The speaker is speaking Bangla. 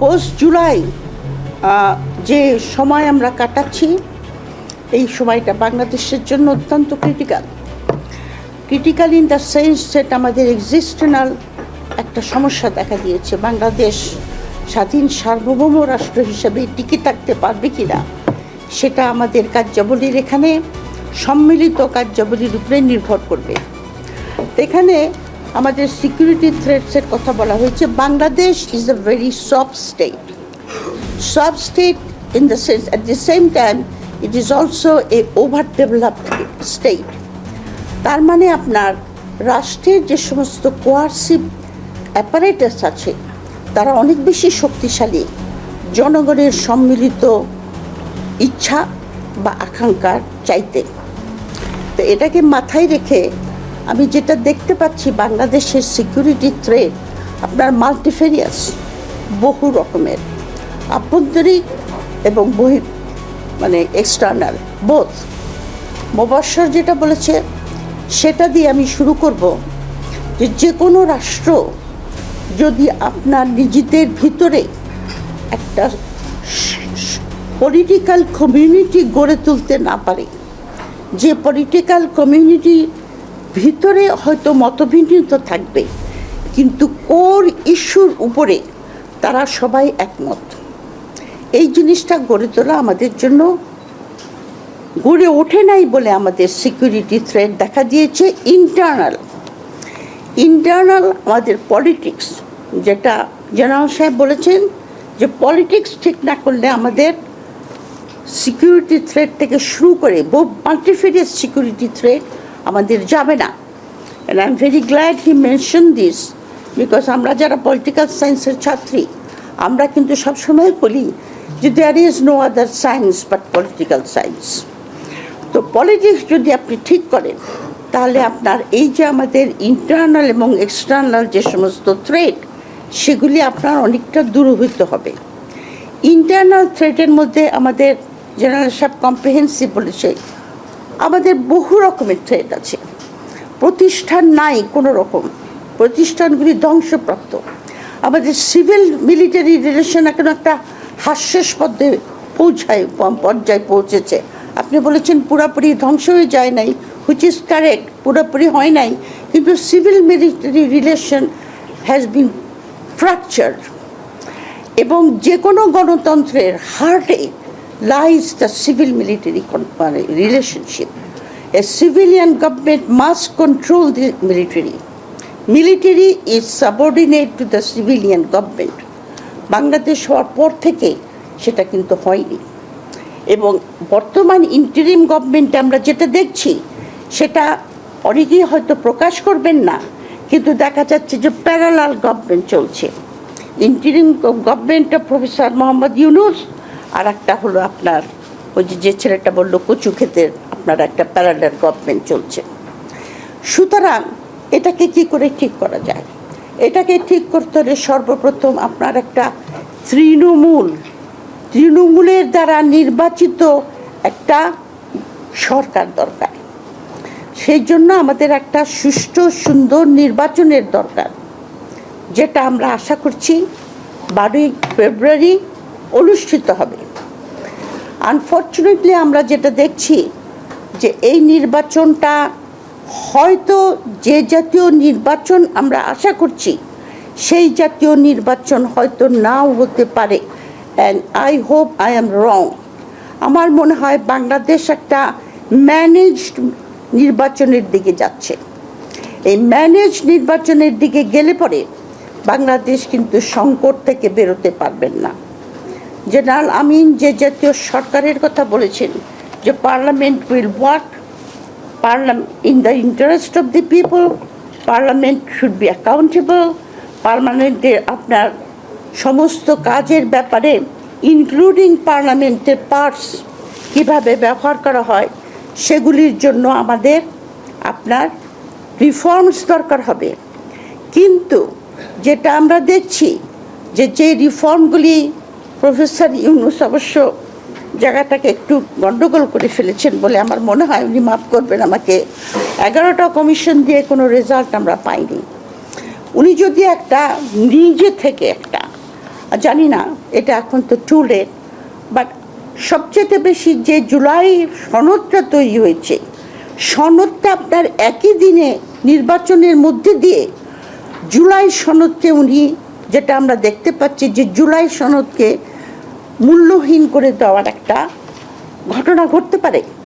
পোস্ট জুলাই যে সময় আমরা কাটাচ্ছি, এই সময়টা বাংলাদেশের জন্য অত্যন্ত critical critical in the sense set আমাদের এক্সিস্টেনাল একটা সমস্যা দেখা দিয়েছে। বাংলাদেশ স্বাধীন সার্বভৌম রাষ্ট্র হিসেবে টিকে থাকতে পারবে কি না সেটা আমাদের কার্যাবলীর এখানে সম্মিলিত কার্যাবলীর উপরে নির্ভর করবে। এখানে আমাদের সিকিউরিটি থ্রেটসের কথা বলা হয়েছে, Bangladesh is a very soft state soft state in the sense at the same time it is also a over developed state তার মানে আপনার রাষ্ট্রের যে সমস্ত কোয়ারসিভ অ্যাপারেটাস আছে, তারা অনেক বেশি শক্তিশালী, জনগণের সম্মিলিত ইচ্ছা বা আকাঙ্ক্ষার চাইতে। তো এটাকে মাথায় রেখে আমি যেটা দেখতে পাচ্ছি, বাংলাদেশের সিকিউরিটি থ্রেড আপনার মাল্টিফেরিয়াস বহু রকমের। আভ্যন্তরিক এবং বহি মানে এক্সটার্নাল বোধ মোবাশ্বর যেটা বলেছে, সেটা দিয়ে আমি শুরু করব যে যে কোনো রাষ্ট্র যদি আপনার নিজেদের ভিতরে একটা পলিটিক্যাল কমিউনিটি গড়ে তুলতে না পারে, যে পলিটিক্যাল কমিউনিটি ভিতরে হয়তো মতভিন্নতা থাকবে, কিন্তু কোর ইস্যুর উপরে তারা সবাই একমত। এই জিনিসটা গড়ে তোলা আমাদের জন্য গড়ে ওঠে নাই বলে আমাদের সিকিউরিটি থ্রেট দেখা দিয়েছে ইন্টারনাল। ইন্টারনাল আমাদের পলিটিক্স, যেটা জেনারেল সাহেব বলেছেন যে পলিটিক্স ঠিক না করলে আমাদের সিকিউরিটি থ্রেট থেকে শুরু করে বহু মাল্টিফেরিয়াস সিকিউরিটি থ্রেট আমাদের যাবে না। And I am very glad he mention this because আমরা যারা পলিটিক্যাল সায়েন্সের ছাত্রী, আমরা কিন্তু সবসময় বলি যে there is no other science but political science তো পলিটিক্স যদি আপনি ঠিক করেন, তাহলে আপনার এই যে আমাদের ইন্টারনাল এবং এক্সটার্নাল যে সমস্ত থ্রেট সেগুলি আপনার অনেকটা দূরভূত হবে। ইন্টারনাল থ্রেটের মধ্যে আমাদের জেনারেল সাহেব কম্প্রিহেন্সিভ বলেছে আমাদের বহু রকমের থ্রেট আছে। প্রতিষ্ঠান নাই কোনো রকম। প্রতিষ্ঠানগুলি ধ্বংসপ্রাপ্ত। আমাদের সিভিল মিলিটারি রিলেশন এখন একটা হাস্যাস্পদে পৌঁছায় পর্যায়ে পৌঁছেছে। আপনি বলেছেন পুরোপুরি ধ্বংস হয়ে যায় নাই হুইচ ইজ কারেক্ট পুরোপুরি হয় নাই, কিন্তু civil military relation has been fracture এবং যে কোনো গণতন্ত্রের হার্টে লাইজ দ্য সিভিল মিলিটারি মানে relationship a civilian government must control the military military is subordinate to the civilian government Bangladesh হওয়ার পর থেকে সেটা কিন্তু হয়নি। এবং বর্তমান ইন্টারিম গভর্নমেন্টে আমরা যেটা দেখছি, সেটা অনেকেই হয়তো প্রকাশ করবেন না, কিন্তু দেখা যাচ্ছে যে প্যারালাল গভর্নমেন্ট চলছে। Interim government of professor Mohammad Yunus আর একটা হলো আপনার, ওই যে- যে ছেলেটা বলল, কচু ক্ষেতের আপনার একটা প্যারালাল গভর্নমেন্ট চলছে। সুতরাং এটাকে কি করে ঠিক করা যায়? এটাকে ঠিক করতে হলে সর্বপ্রথম আপনার একটা তৃণমূল, তৃণমূলের দ্বারা নির্বাচিত একটা সরকার দরকার। সেই জন্য আমাদের একটা সুষ্ঠু, সুন্দর নির্বাচনের দরকার। যেটা আমরা আশা করছি বারোই ফেব্রুয়ারি অনুষ্ঠিত হবে। আনফর্চুনেটলি আমরা যেটা দেখছি যে এই নির্বাচনটা হয়তো যে জাতীয় নির্বাচন আমরা আশা করছি, সেই জাতীয় নির্বাচন হয়তো নাও হতে পারে। And I hope I am wrong আমার মনে হয় বাংলাদেশ একটা ম্যানেজড নির্বাচনের দিকে যাচ্ছে। এই ম্যানেজ নির্বাচনের দিকে গেলে পরে বাংলাদেশ কিন্তু সংকট থেকে বেরোতে পারবেন না। জেনারেল আমিন যে জাতীয় সরকারের কথা বলেছেন, যে parliament will work parliament in the interest of the people, parliament should be accountable, পার্লামেন্টের আপনার সমস্ত কাজের ব্যাপারে, ইনক্লুডিং পার্লামেন্টের পার্টস কীভাবে ব্যবহার করা হয়, সেগুলির জন্য আমাদের আপনার রিফর্মস দরকার হবে। কিন্তু যেটা আমরা দেখছি, যে যে রিফর্মগুলি প্রফেসর ইউনুস অবশ্য জায়গাটাকে একটু গণ্ডগোল করে ফেলেছেন বলে আমার মনে হয়। উনি মাফ করবেন আমাকে। এগারোটা কমিশন দিয়ে কোনো রেজাল্ট আমরা পাইনি। উনি যদি একটা নিজে থেকে একটা জানি না, এটা এখন তো টু লেট বাট সবচেয়ে বেশি যে জুলাই সনদটা তৈরি হয়েছে, সনদটা আপনার একই দিনে নির্বাচনের মধ্যে দিয়ে জুলাই সনদকে উনি, যেটা আমরা দেখতে পাচ্ছি যে জুলাই সনদকে মূল্যহীন করে দেওয়ার একটা ঘটনা ঘটতে পারে।